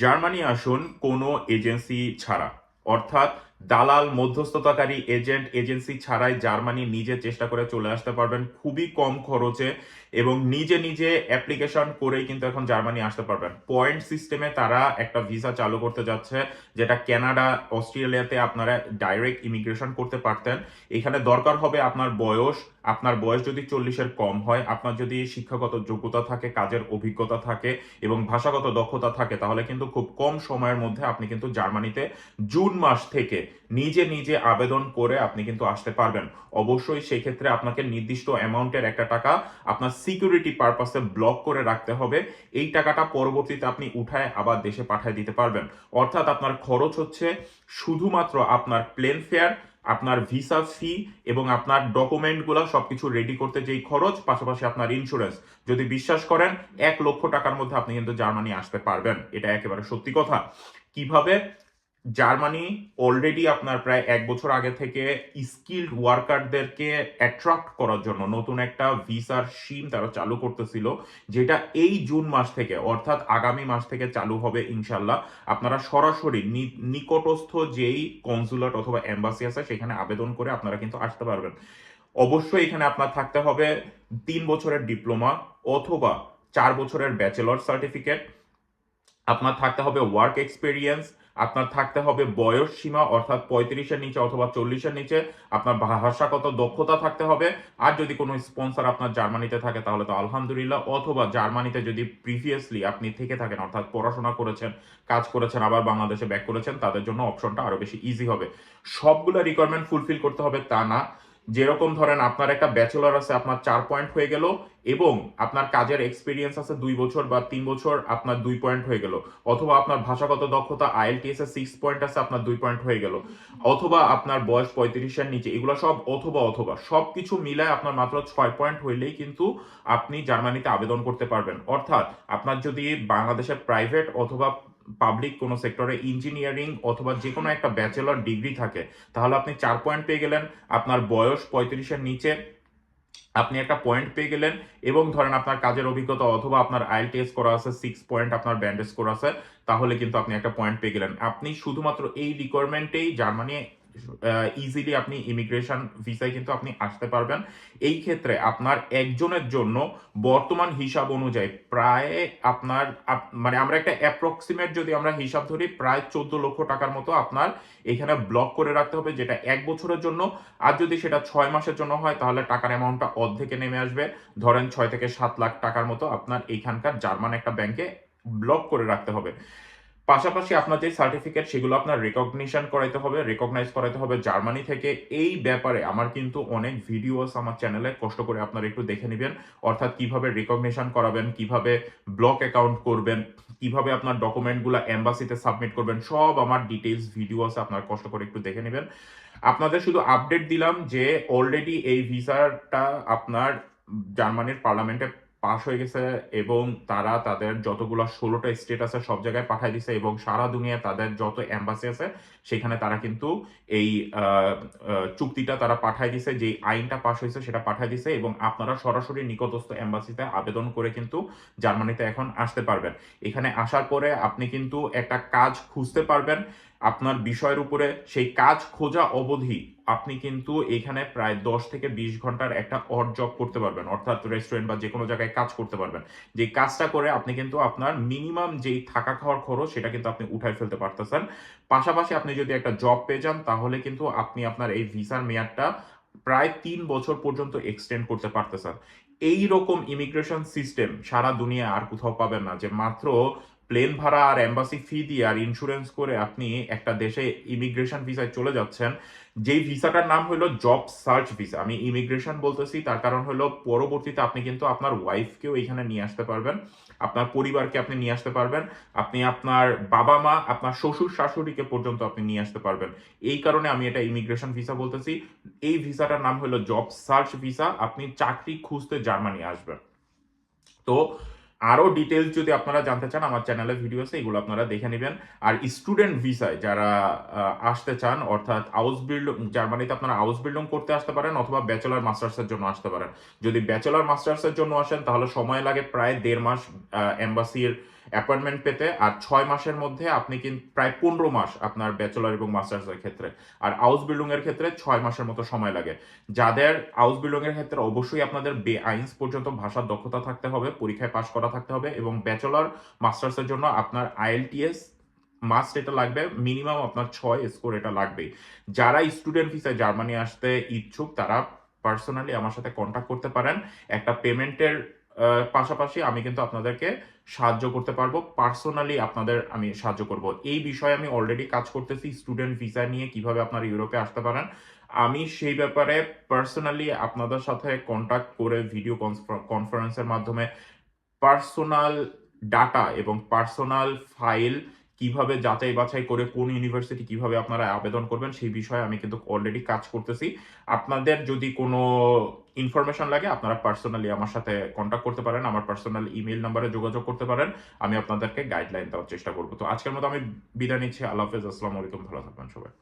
Germany আসুন কোনো agency ছাড়া। অর্থাৎ দালাল, মধ্যস্থতাকারী, এজেন্ট, এজেন্সি ছাড়াই জার্মানি নিজে চেষ্টা করে চলে আসতে পারবেন খুবই কম খরচে এবং নিজে নিজে অ্যাপ্লিকেশন করেই কিন্তু এখন জার্মানি আসতে পারবেন। পয়েন্ট সিস্টেমে তারা একটা ভিসা চালু করতে যাচ্ছে, যেটা কানাডা অস্ট্রেলিয়াতে আপনারা ডাইরেক্ট ইমিগ্রেশন করতে পারতেন। এখানে দরকার হবে আপনার বয়স। আপনার বয়স যদি চল্লিশের কম হয়, আপনার যদি শিক্ষাগত যোগ্যতা থাকে, কাজের অভিজ্ঞতা থাকে এবং ভাষাগত দক্ষতা থাকে, তাহলে কিন্তু খুব কম সময়ের মধ্যে আপনি কিন্তু জার্মানিতে জুন মাস থেকে নিজে নিজে আবেদন করে আপনি কিন্তু আসতে পারবেন। অবশ্যই সেই ক্ষেত্রে আপনাকে নির্দিষ্ট অ্যামাউন্টের একটা টাকা আপনার সিকিউরিটি পারপাসে ব্লক করে রাখতে হবে। এই টাকাটা পরবর্তীতে আপনি উঠায় আবার দেশে পাঠিয়ে দিতে পারবেন। অর্থাৎ আপনার খরচ হচ্ছে শুধুমাত্র আপনার প্লেন ফেয়ার, আপনার ভিসা ফি এবং আপনার ডকুমেন্টগুলো সবকিছু রেডি করতে যেই খরচ, পাশাপাশি আপনার ইন্স্যুরেন্স যদি বিশ্বাস করেন, এক লক্ষ টাকার মধ্যে আপনি কিন্তু জার্মানি আসতে পারবেন। এটা একেবারে সত্যি কথা। কীভাবে? জার্মানি অলরেডি আপনার প্রায় এক বছর আগে থেকে স্কিল্ড ওয়ার্কারদেরকে অ্যাট্রাক্ট করার জন্য নতুন একটা ভিসার সিম তারা চালু করতেছিল, যেটা এই জুন মাস থেকে, অর্থাৎ আগামী মাস থেকে চালু হবে ইনশাল্লাহ। আপনারা সরাসরি নিকটস্থ যেই কনসুলেট অথবা এম্বাসি আছে, সেখানে আবেদন করে আপনারা কিন্তু আসতে পারবেন। অবশ্যই এখানে আপনার থাকতে হবে তিন বছরের ডিপ্লোমা অথবা চার বছরের ব্যাচেলর সার্টিফিকেট আপনার থাকতে হবে ওয়ার্ক এক্সপিরিয়েন্স আপনার থাকতে হবে বয়স সীমা, অর্থাৎ পঁয়ত্রিশের নিচে অথবা চল্লিশের নিচে। আপনার ভাষাগত দক্ষতা থাকতে হবে। আর যদি কোনো স্পন্সর আপনার জার্মানিতে থাকে, তাহলে তো আলহামদুলিল্লাহ। অথবা জার্মানিতে যদি প্রিভিয়াসলি আপনি থেকে থাকেন, অর্থাৎ পড়াশোনা করেছেন, কাজ করেছেন, আবার বাংলাদেশে ব্যাক করেছেন, তাদের জন্য অপশনটা আরও বেশি ইজি হবে। সবগুলো রিকোয়ারমেন্ট ফুলফিল করতে হবে তা না। যেরকম ধরেন আপনার একটা ব্যাচেলর আছে, আপনার চার পয়েন্ট হয়ে গেল এবং আপনার কাজের এক্সপিরিয়েন্স আছে দুই বছর বা তিন বছর, আপনার দুই পয়েন্ট হয়ে গেল। অথবা আপনার ভাষাগত দক্ষতা আইএলটিএস এর সিক্স পয়েন্ট আছে, আপনার দুই পয়েন্ট হয়ে গেল। অথবা আপনার বয়স পঁয়ত্রিশের নিচে, এগুলো সব অথবা অথবা সব কিছু মিলায় আপনার মাত্র ছয় পয়েন্ট হইলেই কিন্তু আপনি জার্মানিতে আবেদন করতে পারবেন। অর্থাৎ আপনার যদি বাংলাদেশের প্রাইভেট অথবা পাবলিক কোনো সেক্টরে ইঞ্জিনিয়ারিং অথবা যে কোনো একটা ব্যাচেলর ডিগ্রি থাকে তাহলে আপনি চার পয়েন্ট পেয়ে গেলেন আপনার বয়স পঁয়ত্রিশের নিচে আপনি একটা পয়েন্ট পেয়ে গেলেন এবং ধরেন আপনার কাজের অভিজ্ঞতা অথবা আপনার আইল টেস্ট করা আছে সিক্স পয়েন্ট আপনার ব্যান্ডেজ করা আছে তাহলে কিন্তু আপনি একটা পয়েন্ট পেয়ে গেলেন। আপনি শুধুমাত্র এই রিকোয়ারমেন্টেই জার্মানি ইজিলি আপনি ইমিগ্রেশন ভিসায় কিন্তু আপনি আসতে পারবেন। এই ক্ষেত্রে আপনার একজনের জন্য বর্তমান হিসাব অনুযায়ী প্রায় আপনার আপ- মানে আমরা একটা অ্যাপ্রক্সিমেট যদি আমরা হিসাব ধরি, প্রায় চোদ্দ লক্ষ টাকার মতো আপনার এখানে ব্লক করে রাখতে হবে, যেটা এক বছরের জন্য। আর যদি সেটা ছয় মাসের জন্য হয়, তাহলে টাকার অ্যামাউন্টটা অর্ধেকে নেমে আসবে। ধরেন ছয় থেকে সাত লাখ টাকার মতো আপনার এইখানকার জার্মান একটা ব্যাংকে ব্লক করে রাখতে হবে। পাশাপাশি আপনার যে সার্টিফিকেট সেগুলো আপনার রেকগনিশন করাইতে হবে রেকগনাইজ করাইতে হবে জার্মানি থেকে। এই ব্যাপারে আমার কিন্তু অনেক ভিডিওস আমার চ্যানেলে কষ্ট করে আপনারা একটু দেখে নেবেন। অর্থাৎ কীভাবে রেকগনিশন করাবেন, কীভাবে ব্লক অ্যাকাউন্ট করবেন, কীভাবে আপনার ডকুমেন্টগুলো এম্বাসিতে সাবমিট করবেন, সব আমার ডিটেলস ভিডিওস আপনার কষ্ট করে একটু দেখে নেবেন। আপনাদের শুধু আপডেট দিলাম যে অলরেডি এই ভিসাটা আপনার জার্মানির পার্লামেন্টে পাশ হয়ে গেছে এবং তারা তাদের যতগুলো ষোলোটা স্টেট আছে সব জায়গায় পাঠাই দিছে এবং সারা দুনিয়ায় তাদের যত অ্যাম্বাসি আছে, সেখানে তারা কিন্তু এই চুক্তিটা তারা পাঠাই দিছে যে আইনটা পাশ হয়েছে সেটা পাঠাই দিছে এবং আপনারা সরাসরি নিকটস্থ এম্বাসিতে আবেদন করে কিন্তু জার্মানিতে এখন আসতে পারবেন। এখানে আসার পরে আপনি কিন্তু একটা কাজ খুঁজতে পারবেন। আপনার বিষয়ের উপরে সেই কাজ খোঁজা অবধি আপনি কিন্তু এখানে প্রায় দশ থেকে বিশ ঘণ্টার একটা অড জব করতে পারবেন। অর্থাৎ রেস্টুরেন্ট বা যে কোনো জায়গায় কাজ করতে পারবেন। যে কাজটা করে আপনি কিন্তু আপনার মিনিমাম যেই থাকা খাওয়ার খরচ, সেটা কিন্তু আপনি উঠায় ফেলতে পারতেছেন। পাশাপাশি আপনি যদি একটা জব পেয়ে যান, তাহলে কিন্তু আপনি আপনার এই ভিসার মেয়াদটা প্রায় তিন বছর পর্যন্ত এক্সটেন্ড করতে পারতেছেন। এই রকম ইমিগ্রেশন সিস্টেম সারা দুনিয়ায় আর কোথাও পাবেন না। যে মাত্র প্লেন ভাড়া আর এম্বাসি ফি দিয়ে আর ইন্স্যুরেন্স করে আপনি একটা দেশে ইমিগ্রেশন ভিসায় চলে যাচ্ছেন। যেই ভিসাটার নাম হলো জব সার্চ ভিসা আমি ইমিগ্রেশন বলতেছি, তার কারণ হলো পরবর্তীতে আপনি কিন্তু আপনার ওয়াইফকেও এখানে নিয়ে আসতে পারবেন, আপনার পরিবারকে আপনি নিয়ে আসতে পারবেন, আপনি আপনার বাবা মা, আপনার শ্বশুর শাশুড়িকে পর্যন্ত আপনি নিয়ে আসতে পারবেন। এই কারণে আমি এটা ইমিগ্রেশন ভিসা বলতেছি। এই ভিসাটার নাম হলো জব সার্চ ভিসা আপনি চাকরি খুঁজতে জার্মানি আসবেন। তো আরও ডিটেলস যদি আপনারা জানতে চান, আমার চ্যানেলে ভিডিও আছে এগুলো আপনারা দেখে নেবেন। আর স্টুডেন্ট ভিসায় যারা আসতে চান, অর্থাৎ হাউস বিল্ড জার্মানিতে আপনারা হাউস বিল্ডিং করতে আসতে পারেন অথবা ব্যাচেলার মাস্টার্সের জন্য আসতে পারেন। যদি ব্যাচেলার মাস্টার্সের জন্য আসেন, তাহলে সময় লাগে প্রায় দেড় মাস এম্বাসির অ্যাপয়েন্টমেন্ট পেতে আর ছয় মাসের মধ্যে আপনি কিন্তু প্রায় পনেরো মাস আপনার ব্যাচেলর এবং মাস্টার্সের ক্ষেত্রে। আর হাউস বিল্ডিং এর ক্ষেত্রে ছয় মাসের মতো সময় লাগে। যাদের হাউস বিল্ডিং এর ক্ষেত্রে অবশ্যই আপনাদের বে, আইনস পর্যন্ত ভাষার দক্ষতা থাকতে হবে, পরীক্ষায় পাশ করা থাকতে হবে এবং ব্যাচেলর, মাস্টার্সের জন্য আপনার আইএলটিএস মাস্ট এটা লাগবে, মিনিমাম আপনার ছয় স্কোর এটা লাগবেই। যারা স্টুডেন্ট ভিসায় জার্মানি আসতে ইচ্ছুক, তারা পার্সোনালি আমার সাথে কন্ট্যাক্ট করতে পারেন। একটা পেমেন্টের পাশাপাশি আমি কিন্তু আপনাদেরকে সাহায্য করতে পারব। পার্সোনালি আপনাদের আমি সাহায্য করব। এই বিষয়ে আমি অলরেডি কাজ করতেছি স্টুডেন্ট ভিসা নিয়ে কীভাবে আপনারা ইউরোপে আসতে পারেন। আমি সেই ব্যাপারে পার্সোনালি আপনাদের সাথে কন্ট্যাক্ট করে ভিডিও কনফারেন্সের মাধ্যমে পার্সোনাল ডাটা এবং পার্সোনাল ফাইল কীভাবে যাচাই বাছাই করে কোন ইউনিভার্সিটি কীভাবে আপনারা আবেদন করবেন সেই বিষয়ে আমি কিন্তু অলরেডি কাজ করতেছি। আপনাদের যদি কোনো ইনফরমেশন লাগে, আপনারা পার্সোনালি আমার সাথে কন্ট্যাক্ট করতে পারেন, আমার পার্সোনাল ইমেল নাম্বারে যোগাযোগ করতে পারেন, আমি আপনাদেরকে গাইডলাইন দেওয়ার চেষ্টা করব। তো আজকের মতো আমি বিদায় নিচ্ছি, আল্লাহ হাফেজ, আসসালামু আলাইকুম, ভালো থাকবেন সবাই।